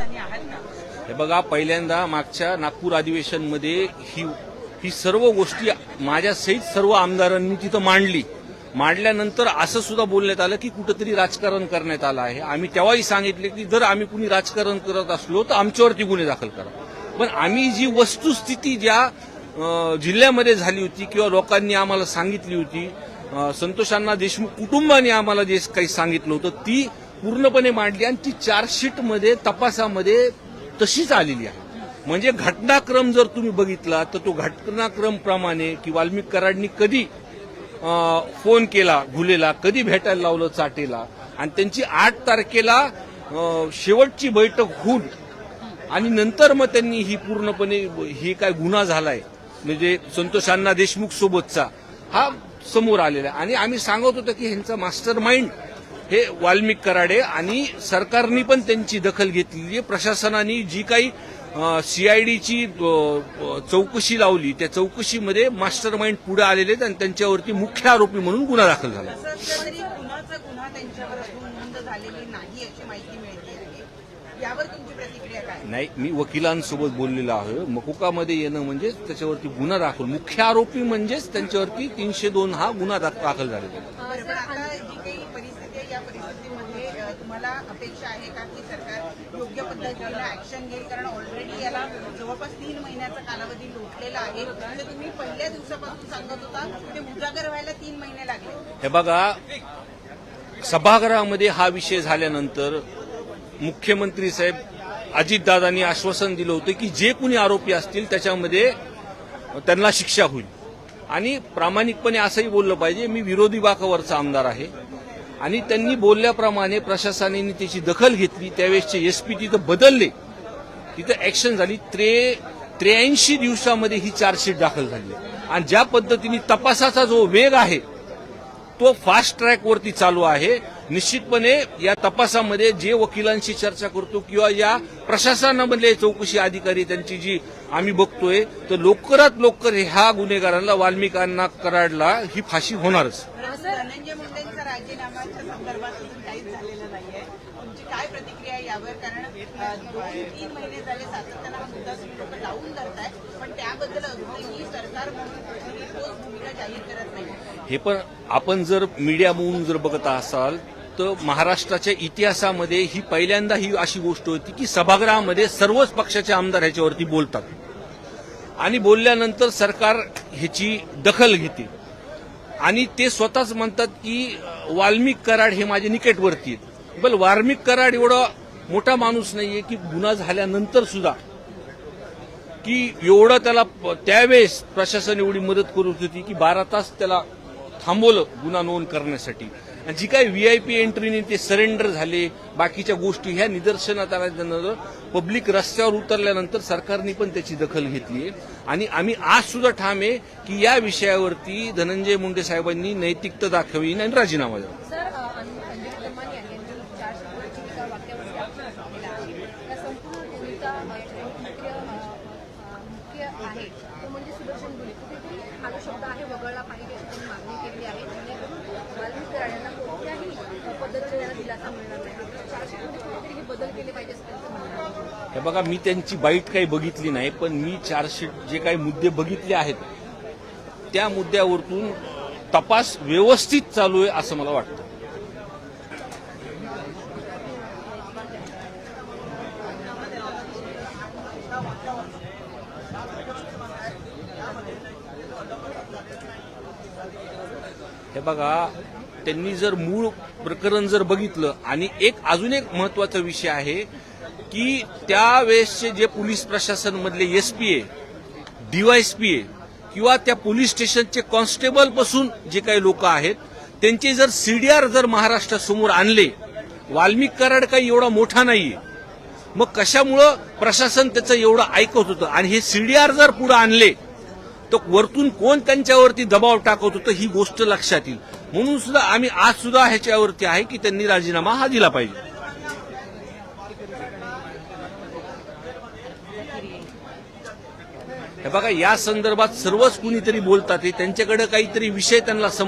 हे बघा पहिल्यांदा मागच्या नागपूर अधिवेशनमध्ये ही ही सर्व गोष्टी माझ्यासहित सर्व आमदारांनी तिथं मांडली. मांडल्यानंतर असं सुद्धा बोलण्यात आलं की कुठंतरी राजकारण करण्यात आलं आहे. आम्ही तेव्हाही सांगितले की जर आम्ही कुणी राजकारण करत असलो तर आमच्यावरती गुन्हे दाखल करा. पण आम्ही जी वस्तुस्थिती ज्या जिल्ह्यामध्ये झाली होती किंवा लोकांनी आम्हाला सांगितली होती संतोषांना देशमुख कुटुंबाने आम्हाला जे काही सांगितलं होतं ती पूर्णपणे मांडली आणि ती चार्जशीटमध्ये तपासामध्ये तशीच आलेली आहे. म्हणजे घटनाक्रम जर तुम्ही बघितला तर तो घटनाक्रम प्रमाणे की वाल्मिक कराडनी कधी फोन केला घुलेला कधी भेटायला लावलं चाटेला आणि त्यांची आठ तारखेला शेवटची बैठक होऊन आणि नंतर मग त्यांनी ही पूर्णपणे ही काय गुन्हा झालाय म्हणजे संतोष अण्णा देशमुख सोबतचा हा समोर आलेला आहे. आणि आम्ही सांगत होतो की ह्यांचा मास्टर माइंड हे वाल्मिक कराडे आणि सरकारनी पण त्यांची दखल घेतलेली आहे. प्रशासनाने जी काही सीआयडीची चौकशी लावली त्या चौकशीमध्ये मास्टर माइंड पुढे आलेले आहेत आणि त्यांच्यावरती मुख्य आरोपी म्हणून गुन्हा दाखल झाला. नाही मी वकिलांसोबत बोललेलो आहे. मकुकामध्ये येणं म्हणजे त्याच्यावरती गुन्हा दाखल. मुख्य आरोपी म्हणजेच त्यांच्यावरती तीनशे दोन हा गुन्हा दाख- दाखल झालेला आहे बरं, पण आता जी काही परिस्थिती आहे या परिस्थितीमध्ये अ, तुम्हाला अपेक्षा आहे का की सरकार योग्य पद्धतीनं ऍक्शन घेईल? कारण ऑलरेडी याला जवळपास तीन महिन्याचा कालावधी लोटलेला आहे. म्हणजे तुम्ही पहिल्या दिवसापासून सांगत होता ते उजागर व्हायला तीन महिने लागले. हे बघा सभागृहामध्ये हा विषय झाल्यानंतर मुख्यमंत्री साहेब अजितदादांनी आश्वासन दिलं होतं की जे कुणी आरोपी असतील त्याच्यामध्ये त्यांना शिक्षा होईल. आणि प्रामाणिकपणे असंही बोललं पाहिजे मी विरोधी बाकावरचा आमदार आहे. आणि त्यांनी बोलल्याप्रमाणे प्रशासनाने त्याची दखल घेतली. त्यावेळेसचे एसपी तिथं बदलले. तिथं ऍक्शन झाली. त्रे त्र्याऐंशी दिवसामध्ये ही चार्जशीट दाखल झाली. आणि ज्या पद्धतीने तपासाचा जो वेग आहे तो फास्ट ट्रॅकवरती चालू आहे. निश्चितपणे या तपासामध्ये जे वकिलांशी चर्चा करतो किंवा या प्रशासनामधले चौकशी अधिकारी त्यांची जी आम्ही बघतोय तर लवकरात लवकर ह्या गुन्हेगारांना वाल्मिकांना कराडला ही फाशी होणारच. धनंजय मुंडेंचा राजीनामाच्या संदर्भात अजून काहीच झालेलं नाहीये. काय प्रतिक्रिया आहे यावर? कारण दोन तीन महिने झाले सातत्यानं हा मुद्दा तुम्ही लोक लावून धरताय पण त्याबद्दल अजूनही सरकार म्हणून कुठलीही ठोस भूमिका जाहीर करत नाही. हे पण आपण जर मीडिया म्हणून जर बघत असाल तर महाराष्ट्राच्या इतिहासामध्ये ही पहिल्यांदा ही अशी गोष्ट होती की सभागृहामध्ये सर्वच पक्षाचे आमदार ह्याच्यावरती बोलतात. आणि बोलल्यानंतर सरकार ह्याची दखल घेते. आणि ते स्वतःच म्हणतात की वाल्मिक कराड हे माझे निकटवर्ती आहेत. बल वार्मिक कराड एवढा मोठा माणूस नाहीये की गुन्हा झाल्यानंतर सुद्धा. की एवढं त्याला त्यावेळेस प्रशासन एवढी मदत करत होती की बारा तास त्याला थांबवलं गुन्हा नोंद करण्यासाठी. आणि जी काही व्हीआयपी एंट्रीने ते सरेंडर झाले बाकीच्या गोष्टी ह्या निदर्शनात आल्यानंतर पब्लिक रस्त्यावर उतरल्यानंतर सरकारने पण त्याची दखल घेतली आणि आम्ही आज सुद्धा ठाम आहे की या विषयावरती धनंजय मुंडे साहेबांनी नैतिकता दाखवी आणि राजीनामा द्यावा शीटवरची एका वाक्यावरती आक्षेप घेतलेला आहे या संपूर्ण भूमिका मुख्य मुख्य आहे तो म्हणजे सुदर्शन गुन्हे कुठेतरी हा जो शब्द आहे वगळला पाहिजे अशी त्यांनी मागणी केली आहे जेणेकरून वाल्मिक कराड्यांना कोणत्याही पद्धतीने त्याला दिलासा मिळणार नाही चारशे शीटमध्ये कुठेतरी हे बदल केले पाहिजे असं त्यांचं म्हणणं हे बघा मी त्यांची बाईट काही बघितली नाही पण मी चार्जशीट जे काही मुद्दे बघितले आहेत त्या मुद्द्यावरतून तपास व्यवस्थित चालू आहे असं मला वाटतं. हे बघा त्यांनी जर मूळ प्रकरण जर बघितलं आणि एक अजून एक महत्त्वाचा विषय आहे की त्यावेळेसचे जे पोलीस प्रशासन मधले एसपी आहे डीवायसपी आहे किंवा त्या पोलीस स्टेशनचे कॉन्स्टेबलपासून जे काही लोक आहेत त्यांचे जर सीडीआर जर महाराष्ट्रासमोर आणले वाल्मिक कराड काही एवढा मोठा नाहीये मग कशामुळं प्रशासन त्याचं एवढं ऐकत होतं? आणि हे सीडीआर जर पुढे आणले तर वरतून कोण त्यांच्यावरती दबाव टाकत होतं ही गोष्ट लक्षात येईल. म्हणून सुद्धा आम्ही आज सुद्धा ह्याच्यावरती आहे की त्यांनी राजीनामा हा दिला पाहिजे. हे बघा या संदर्भात सर्वच कुणीतरी बोलतात त्यांच्याकडे काहीतरी विषय त्यांना